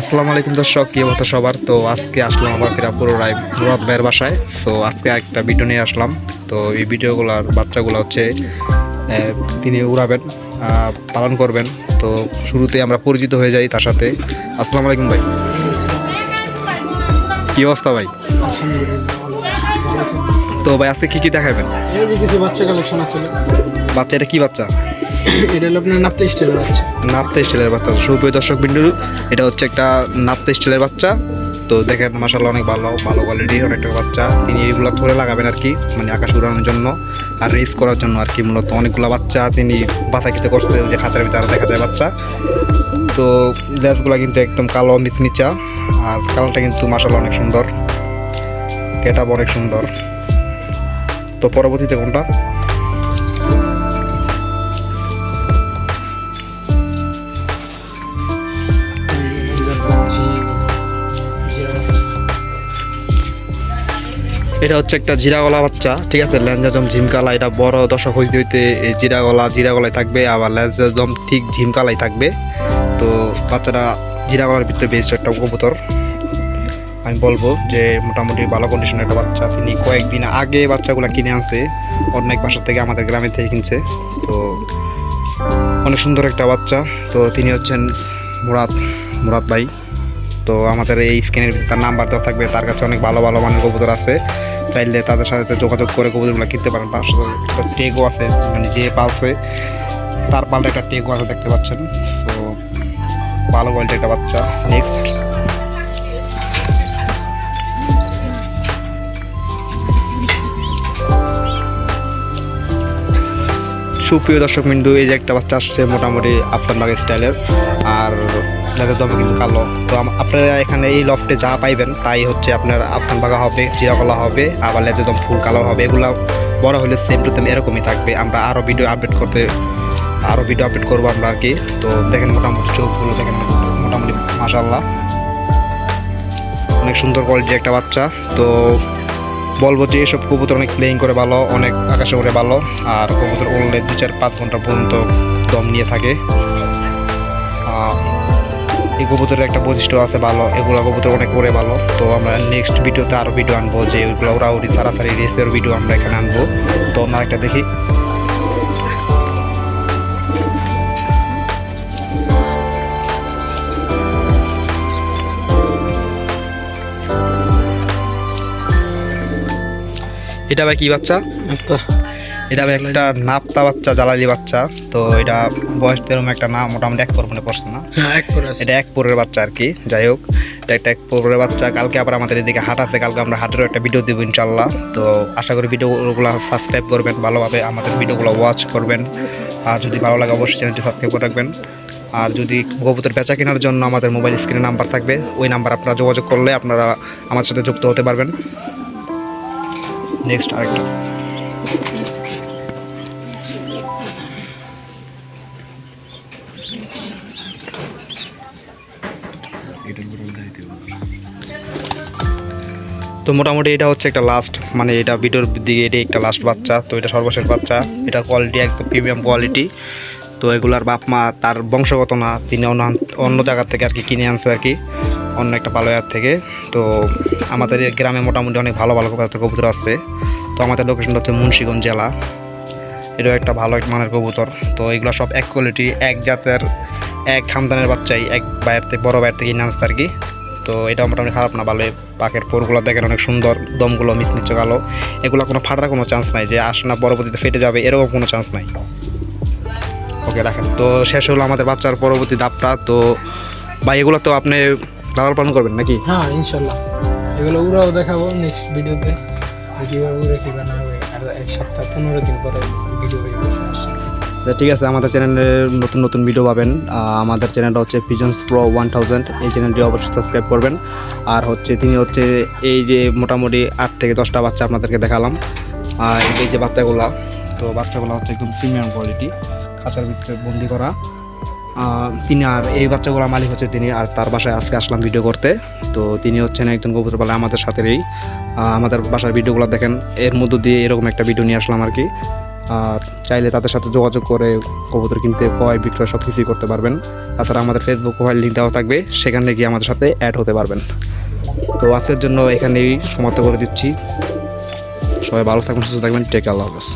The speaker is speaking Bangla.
আসসালামু আলাইকুম দর্শক কি অবস্থা সবার? তো আজকে আসলাম আমার ফিরাপুর রায় মুরাদ ভাইয়ের বাসায়। তো আজকে একটা ভিডিও নিয়ে আসলাম। তো এই ভিডিওগুলোর বাচ্চাগুলো হচ্ছে তিনি উড়াবেন পালন করবেন। তো শুরুতে আমরা পরিচিত হয়ে যাই তার সাথে। আসসালামু আলাইকুম ভাই। কি অবস্থা ভাই? তো ভাই আজকে কী কী দেখাবেন? বাচ্চা কালেকশন আছে। বাচ্চা এটা কি বাচ্চা? এটা হলো আপনার নাপতে স্টাইলের বাচ্চা। নাপ্তা স্টাইলের বাচ্চা। সুপ্রিয় দর্শক বিন্দু, এটা হচ্ছে একটা নাপ্তা স্টাইলের বাচ্চা। তো দেখেন মাসাল্লাহ অনেক ভালো ভালো কোয়ালিটির অনেকটা বাচ্চা। তিনি এগুলো ধরে লাগাবেন আর কি মানে আকাশ উড়ানোর জন্য আর রেস করার জন্য আর কি, মূলত অনেকগুলো বাচ্চা তিনি বাসা খেতে করছে যে খাঁচার ভিতরে দেখা যায় বাচ্চা। তো লেজগুলো কিন্তু একদম কালো, মিচমিচা, আর কালারটা কিন্তু মাসাল্লাহ অনেক সুন্দর। কেটাপ অনেক সুন্দর। তো পরবর্তীতে কোনটা? এটা হচ্ছে একটা জিরা গলা বাচ্চা, ঠিক আছে? ল্যাঞ্জাজম ঝিমকালা, এটা বড় দশক হইতে হইতে এই জিরা গলা জিরা গলায় থাকবে, আবার ল্যাঞ্জাজম ঠিক ঝিমকালাই থাকবে। তো বাচ্চাটা জিরা গলার ভিতরে বেস্ট একটা কবুতর আমি বলব যে, মোটামুটি ভালো কন্ডিশনের একটা বাচ্চা। তিনি কয়েকদিন আগে বাচ্চাগুলো কিনে আনছে, অনেক বাসা থেকে আমাদের গ্রামে থেকে কিনছে। তো অনেক সুন্দর একটা বাচ্চা। তো তিনি হচ্ছেন মুরাদ মুরাদ ভাই। তো আমাদের এই স্ক্রিনের ভিতরে তার নাম্বার দেওয়া থাকবে, তার কাছে অনেক ভালো ভালো মানের কবুতর আছে। চাইলে তাদের সাথে যোগাযোগ করে কবুতরগুলো কিনতে পারেন। তার সাথে একটা টেগও আছে মানে যে পালছে, তার পাল্টা একটা টেকও আছে, দেখতে পাচ্ছেন। তো ভালো কোয়ালিটি একটা বাচ্চা। নেক্সট সুপ্রিয় দর্শক বিন্দু এই যে একটা বাচ্চা আসছে মোটামুটি আফসার বাগ স্টাইলের আর লেদের দমে কিন্তু কালো। তো আপনারা এখানে এই লফটে যা পাইবেন, তাই হচ্ছে আপনার আফসান বাগা হবে, জিরাকলা হবে, আবার লেজের দম ফুল কালো হবে, এগুলো বড় হলে সেম টু সেম এরকমই থাকবে। আমরা আরও ভিডিও আপডেট করতে আরও ভিডিও আপডেট করব আমরা আর কি। তো দেখেন মোটামুটি চোখগুলো দেখেন, মোটামুটি মাসাল্লাহ অনেক সুন্দর কোয়ালিটির একটা বাচ্চা। তো বলব যে এসব কবুতর অনেক প্লেইং করে ভালো, অনেক আকাশে উড়ে ভালো, আর কবুতর উড়লে দু চার পাঁচ ঘণ্টা পর্যন্ত দম নিয়ে থাকে। এই কবুতরের একটা বৈশিষ্ট্য আছে ভালো, এগুলো কবুতর অনেক উড়ে ভালো। তো আমরা নেক্সট ভিডিওতে আরও ভিডিও আনব, যে ওইগুলো ওরা উড়ি তাড়াতাড়ি রেসের ভিডিও আমরা এখানে আনব। তো আমরা একটা দেখি। এটা ভাই কি বাচ্চা? একটা এটা ভাই একটা নাপ্তা বাচ্চা জ্বালালি বাচ্চা। তো এটা বয়স তেরম একটা না মোটামুটি এক পর মনে পড়ছে না। হ্যাঁ এটা এক পরের বাচ্চা আর কি যাই হোক। এটা একটা এক পরের বাচ্চা কালকে আবার আমাদের এদিকে হাঁটাতে কালকে আমরা হাটেরও একটা ভিডিও দেবো ইনশাল্লাহ তো আশা করি ভিডিওগুলো সাবস্ক্রাইব করবেন ভালোভাবে আমাদের ভিডিওগুলো ওয়াচ করবেন। আর যদি ভালো লাগে অবশ্যই চ্যানেলটি সাবস্ক্রাইব করে রাখবেন। আর যদি কবুতর বেচা কেনার জন্য আমাদের মোবাইল স্ক্রিনে নাম্বার থাকবে ওই নাম্বার আপনারা যোগাযোগ করলে আপনারা আমার সাথে যুক্ত হতে পারবেন। নেক্সট আরেকটা তো মোটামুটি এটা হচ্ছে একটা লাস্ট মানে এটা ভিডিওর দিকে এটাই একটা লাস্ট বাচ্চা তো এটা সর্বশেষ বাচ্চা। এটা কোয়ালিটি একদম প্রিমিয়াম কোয়ালিটি তো এগুলার বাপ মা তার বংশগত না তিনি অন্য অন্য জায়গার থেকে আর কি কিনে আনছে আর কি। অন্য একটা পালোয়ার থেকে। তো আমাদের গ্রামে মোটামুটি অনেক ভালো ভালো কবুতর কবুতর আছে। তো আমাদের লোকেশনটা হচ্ছে মুন্সিগঞ্জ জেলা। এটাও একটা ভালো এক মানের কবুতর। তো এগুলো সব এক কোয়ালিটি এক জাতের, এক খামদানের বাচ্চাই, এক বাইরের থেকে, বড় বাইরের থেকে আনছে আর কি। তো এটা মোটামুটি খারাপ না ভালো পাকের পোরগুলো দেখেন অনেক সুন্দর, দমগুলো মিচমিচ কালো। এগুলো কোনো ফাটার কোনো চান্স নাই যে আসনা পরবর্তীতে ফেটে যাবে, এরকম কোনো চান্স নাই। ওকে রাখেন। তো শেষ হলো আমাদের বাচ্চার পরবর্তী ধাপটা। তো বা এগুলো তো আপনি লালন পালন করবেন নাকি? হ্যাঁ ইনশাল্লাহ। এগুলো উড়াও দেখাবো নেক্সট ভিডিওতে কীভাবে উড়ে কী বানা হবে আর এক সপ্তাহ পনেরো দিন পরে ভিডিও হয়ে বসে ঠিক আছে আমাদের চ্যানেলে নতুন নতুন ভিডিও পাবেন। আমাদের চ্যানেলটা হচ্ছে পিজন্স প্রো ওয়ান থাউজেন্ড এই চ্যানেলটি অবশ্যই সাবস্ক্রাইব করবেন। আর হচ্ছে তিনি হচ্ছে এই যে মোটামুটি আট থেকে দশটা বাচ্চা আপনাদেরকে দেখালাম। আর এই যে বাচ্চাগুলা তো বাচ্চাগুলো হচ্ছে একদম প্রিমিয়াম কোয়ালিটি খাঁচার ভিতরে বন্দি করা। তিনি আর এই বাচ্চাগুলোর মালিক হচ্ছে তিনি আর তার বাসায় আজকে আসলাম ভিডিও করতে। তো তিনি হচ্ছেন একজন কবুতর পালে আমাদের সাথেই আমাদের বাসার ভিডিওগুলো দেখেন, এর মধ্য দিয়ে এরকম একটা ভিডিও নিয়ে আসলাম আর কি চাইলে তাদের সাথে যোগাযোগ করে কবুতর কিনতে, ক্রয়, বিক্রয় সব কিছুই করতে পারবেন। তাছাড়া আমাদের ফেসবুক প্রোফাইল লিঙ্ক দেওয়া থাকবে, সেখানে গিয়ে আমাদের সাথে অ্যাড হতে পারবেন। তো আজকের জন্য এখানেই সমাপ্ত করে দিচ্ছি। সবাই ভালো থাকবেন, সুস্থ থাকবেন টেক আল্লাহ হাফেজ।